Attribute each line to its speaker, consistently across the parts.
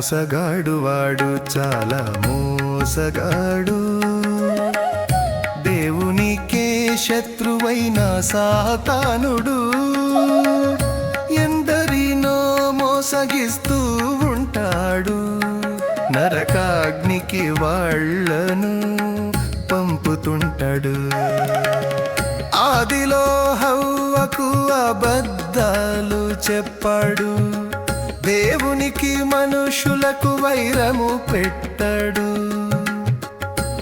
Speaker 1: మోసగాడు వాడు చాలా మోసగాడు. దేవునికే శత్రువైన సాతానుడు. ఎందరినో మోసగిస్తూ ఉంటాడు. నరకాగ్నికి వాళ్ళను పంపుతుంటాడు. ఆదిలో హవ్వకు అబద్ధాలు చెప్పాడు. దేవునికి మనుషులకు వైరము పెట్టాడు.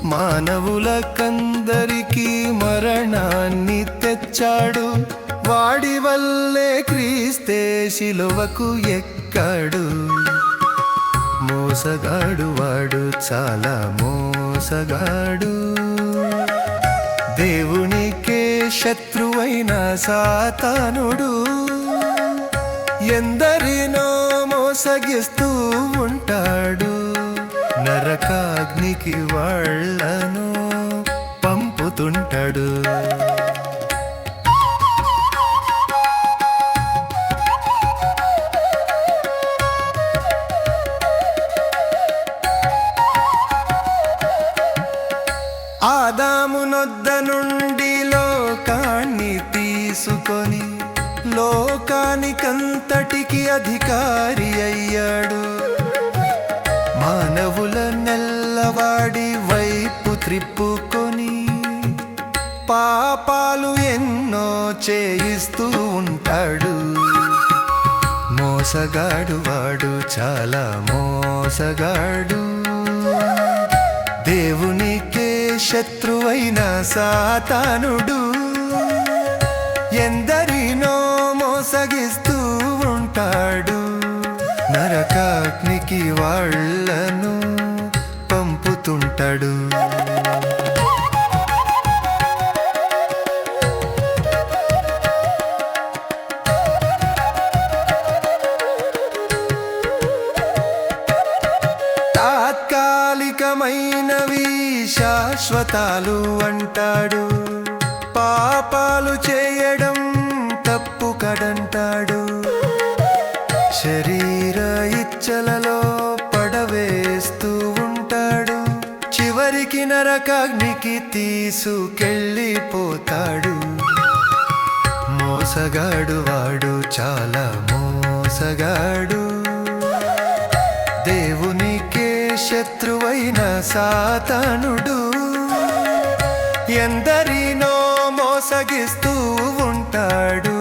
Speaker 1: మానవులకందరికీ మరణాన్ని తెచ్చాడు. వాడి వల్లే క్రీస్తే శిలువకు ఎక్కాడు. మోసగాడు వాడు చాలా మోసగాడు. దేవునికే శత్రువైన సాతానుడు. ఎందరినో మోసగిస్తూ ఉంటాడు నరకాగ్నికి వాళ్ళను పంపుతుంటాడు. ఆదామునొద్ద నుండి లోకానికంతటికి అధికారి అయ్యాడు. మానవుల నెల్లవాడి వైపు త్రిప్పుకొని పాపాలు ఎన్నో చేయిస్తూ ఉంటాడు. మోసగాడు వాడు చాలా మోసగాడు. దేవునికే శత్రువైన సాతానుడు. నరకాగ్నికి వాళ్ళను పంపుతుంటాడు. తాత్కాలికమైనవి శాశ్వతాలు అంటాడు. పాపాలు చేయడం తప్పు కడంటాడు శరీర ఇచ్చలలో నరకాగ్నికి తీసుకెళ్ళిపోతాడు. మోసగాడు వాడు చాలా మోసగాడు. దేవునికే శత్రువైన సాతానుడు. ఎందరినో మోసగిస్తూ ఉంటాడు.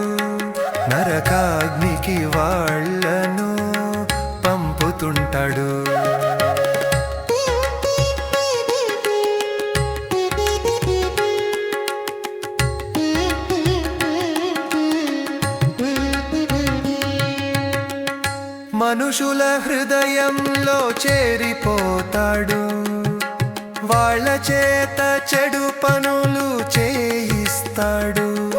Speaker 1: నరకాగ్నికి వాడు మనుషుల హృదయంలో చేరిపోతాడు. వాళ్ళ చేత చెడు పనులు చేయిస్తాడు.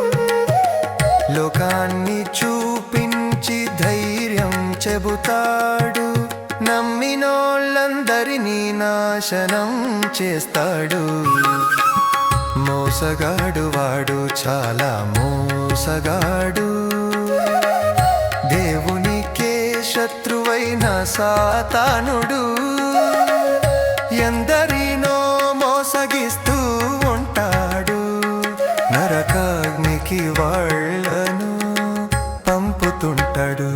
Speaker 1: లోకాన్ని చూపించి ధైర్యం చెబుతాడు. నమ్మినోళ్ళందరినీ నాశనం చేస్తాడు. మోసగాడు వాడు చాలా మోసగాడు. శత్రువైన సాతానుడు. ఎందరినో మోసగిస్తూ ఉంటాడు. నరకాగ్నికి వాళ్ళను పంపుతుంటాడు.